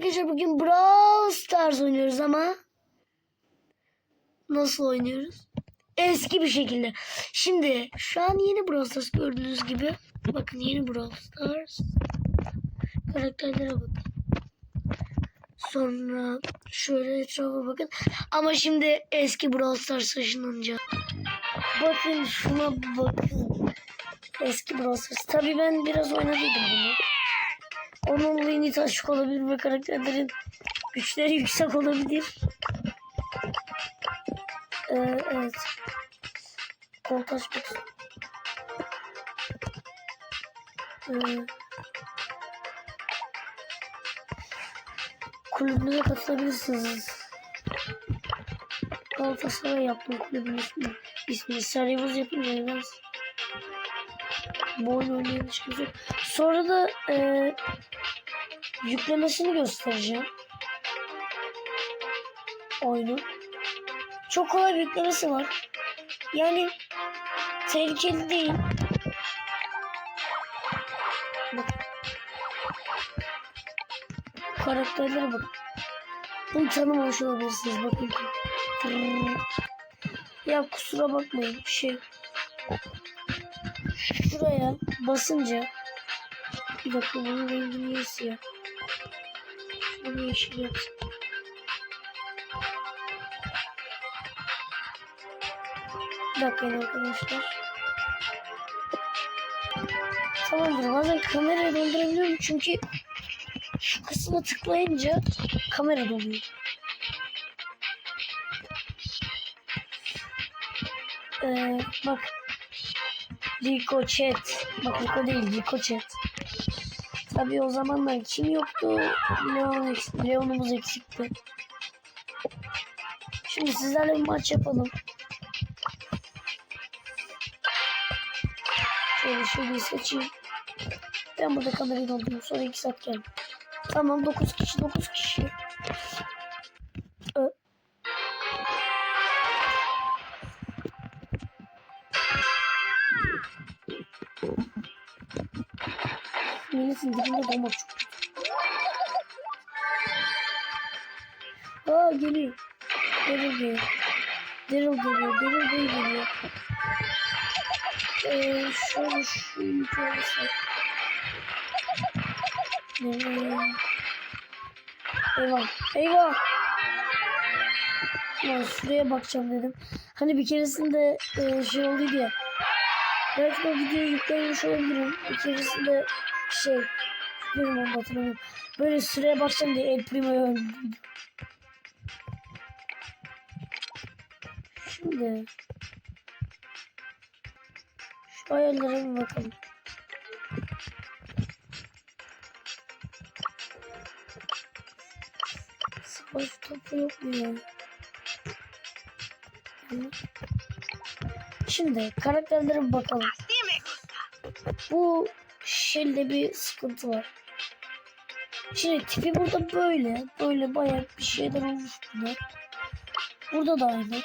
arkadaşlar bugün Brawl Stars oynuyoruz ama nasıl oynuyoruz? Eski bir şekilde. Şimdi şu an yeni Brawl Stars gördüğünüz gibi. Bakın yeni Brawl Stars. Karakterlere bakın. Sonra şöyle etrafa bakın. Ama şimdi eski Brawl Stars taşınınca. Bakın şuna bakın. Eski Brawl Stars. Tabii ben biraz oynadıydım bunu. Onun limit açık olabilir ve karakterlerin güçleri yüksek olabilir. Ee, evet. Kolt açmak. Ee, kulübüne katılabilirsiniz. Galatasaray yaptım kulübün ismini. İsmini Saraybuz yapınca biraz bu oyun oynayan yok. Sonra da e, yüklemesini göstereceğim. Oyunu. Çok kolay bir yüklemesi var. Yani tehlikeli değil. Bak. Karakterlere bak. Bunu tanımamış olabilirsiniz. Bakın. Ya kusura bakmayın. Şey. Şuraya basınca bir dakika bunun rengi niye? Şunu yeşil yapsın. Dakika arkadaşlar. Tamamdır bazen kamerayı döndürebiliyorum çünkü şu kısma tıklayınca kamera doluyor. Ee, bak Rico Chat. Bak Rico değil Rico Chat. Tabii o zamanlar kim yoktu? Leon Leon'umuz eksikti. Şimdi sizlerle bir maç yapalım. Şöyle şöyle seçeyim. Ben burada kamerayı doldurayım. Sonra 2 saat geldim. Tamam 9 kişi 9 kişi. Milletin dibinde dolmak çok kötü. Aa geliyor. Daryl geliyor. Daryl geliyor. Daryl Bey geliyor. Ee, şöyle şu yukarısı. Eyvah. Eyvah. Ya şuraya bakacağım dedim. Hani bir keresinde e, şey olduydu ya. Belki de videoyu yüklemiş olabilirim. Bir keresinde şey benim onu hatırlamıyorum. Böyle süreye bakacağım diye El Primo'yu öldürdüm. Şimdi şu ayarlara bir bakalım. Savaş topu yok mu ya? Şimdi karakterlere bakalım. Bu Shell'de bir sıkıntı var. Şimdi tipi burada böyle. Böyle bayağı bir şeyler olmuş burada. Burada da aynı.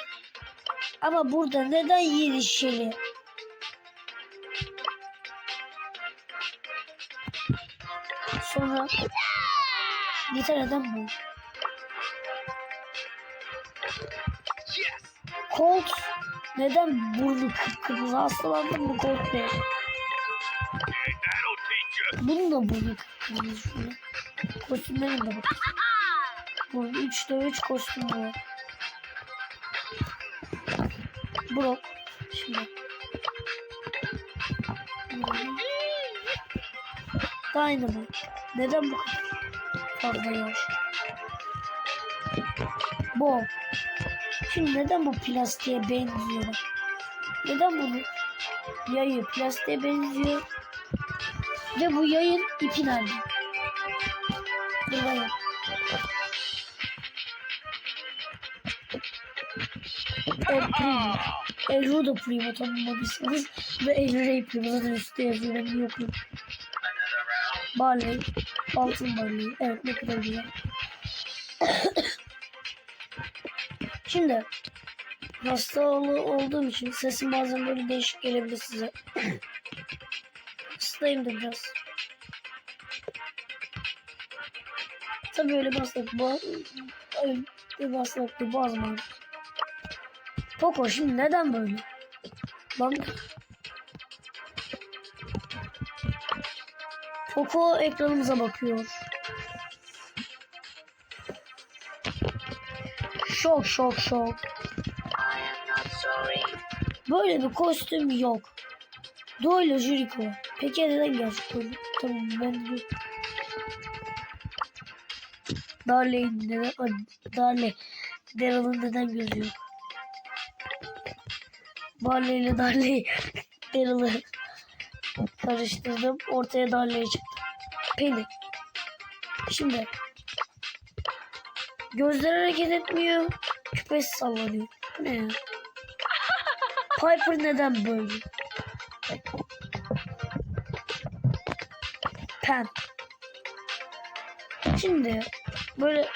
Ama burada neden yeni Shell'i? Sonra bir taneden bu. Colt neden burnu kıpkırmızı hastalandı mı Colt Bey? Bunun da şöyle. Kostümlerin de bak. Bu 3 de 3 kostüm var. Brock. Şimdi. Dynamite. Neden bu kadar fazla yavaş? Bu. Şimdi neden bu plastiğe benziyor. Neden bunu yayı plastiğe benziyor? Ve bu yayın ipi nerede? Dur bakayım. El Primo. Tanımlamışsınız. Ve El Rey Primo zaten üstte yazıyor. Ben yokum. Barley. Altın Barley. Evet ne kadar güzel. Şimdi hastalı olduğum için sesim bazen böyle değişik gelebilir size. Hastayım da biraz. Tabii öyle basamak. Ba öyle bir bozma. Poco şimdi neden böyle? Lan Poco ekranımıza bakıyor. Şok şok şok. Böyle bir kostüm yok. Doyle Jericho. Peki neden gerçekten? Tamam ben de... Darley'in neden... Darley. Daryl'ın neden gözü yok? Barley ile Darley. Daryl'ı karıştırdım. Ortaya Darley çıktı. Penny. Şimdi. Gözler hareket etmiyor. Küpesi sallanıyor. Ne ya? Piper neden böyle? Pen. Şimdi böyle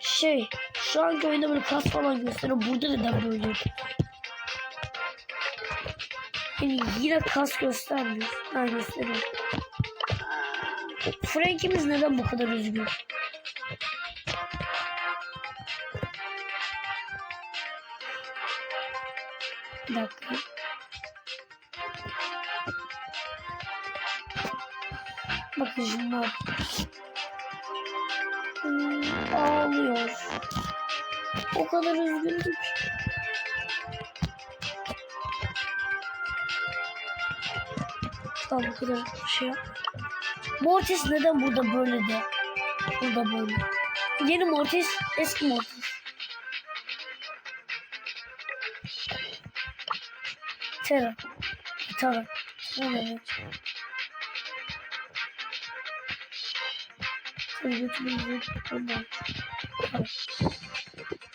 şey şu anki oyunda böyle kas falan gösteriyor. Burada neden böyle? Yani yine kas göstermiyor. Ha gösteriyor. Frank'imiz neden bu kadar üzgün? Bir dakika. Bakın şimdi bak. Hmm, ağlıyor. O kadar üzgündü ki. Tamam bu kadar şey yap. Mortis neden burada böyle de? Burada böyle. Yeni Mortis, eski Mortis. Terra. Terra. Terra evet. Seni götürmeyi Ondan.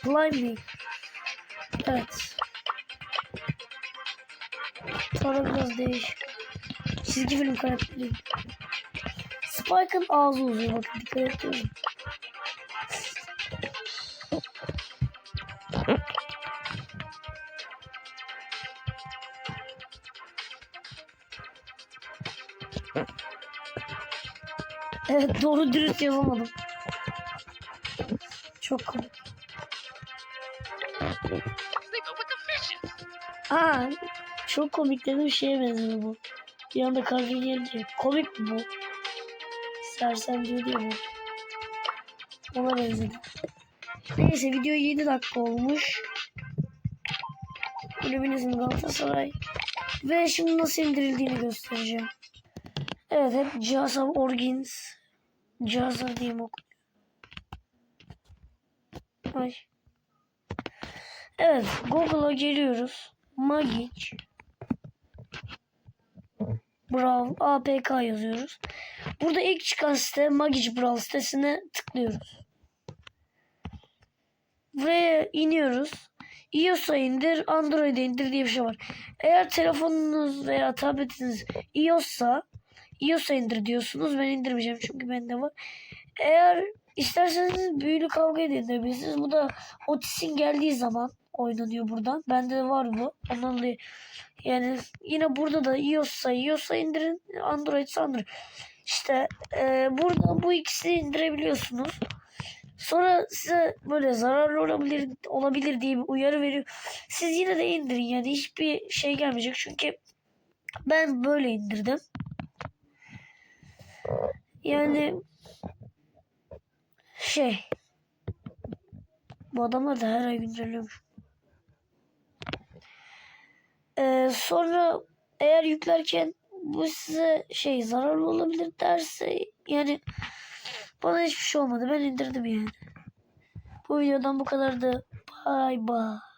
Blimey. Evet. Sonra biraz değişik. Çizgi film karakteri. Spike'ın ağzı uzuyor bakın dikkat edin. Evet doğru dürüst yazamadım. Çok komik. Aa, çok komik dedim şeye benziyor bu. Bir anda kavga gelince. Komik mi bu? Sersem diyor diye bu. Ona benzedi. Neyse video 7 dakika olmuş. Kulübünüzün Galatasaray. Ve şimdi nasıl indirildiğini göstereceğim. Evet hep Casa Orgins. Casa diyeyim ok. Ay. Evet Google'a geliyoruz. Magic. Brawl APK yazıyoruz. Burada ilk çıkan site Magic Brawl sitesine tıklıyoruz. Buraya iniyoruz. iOS'a indir, Android'e indir diye bir şey var. Eğer telefonunuz veya tabletiniz iOS'sa iOS'a indir diyorsunuz. Ben indirmeyeceğim çünkü bende var. Eğer isterseniz büyülü kavga da indirebilirsiniz. Bu da Otis'in geldiği zaman oynanıyor buradan. Bende de var bu. Ondan dolayı yani yine burada da iOS'sa iOS'a indirin. Android'sa Android. İşte e, burada bu ikisini indirebiliyorsunuz. Sonra size böyle zararlı olabilir olabilir diye bir uyarı veriyor. Siz yine de indirin yani hiçbir şey gelmeyecek. Çünkü ben böyle indirdim. Yani şey bu adamlar da her ay güncelliyormuş. Ee, sonra eğer yüklerken bu size şey zararlı olabilir derse yani bana hiçbir şey olmadı. Ben indirdim yani. Bu videodan bu kadardı. Bye bye.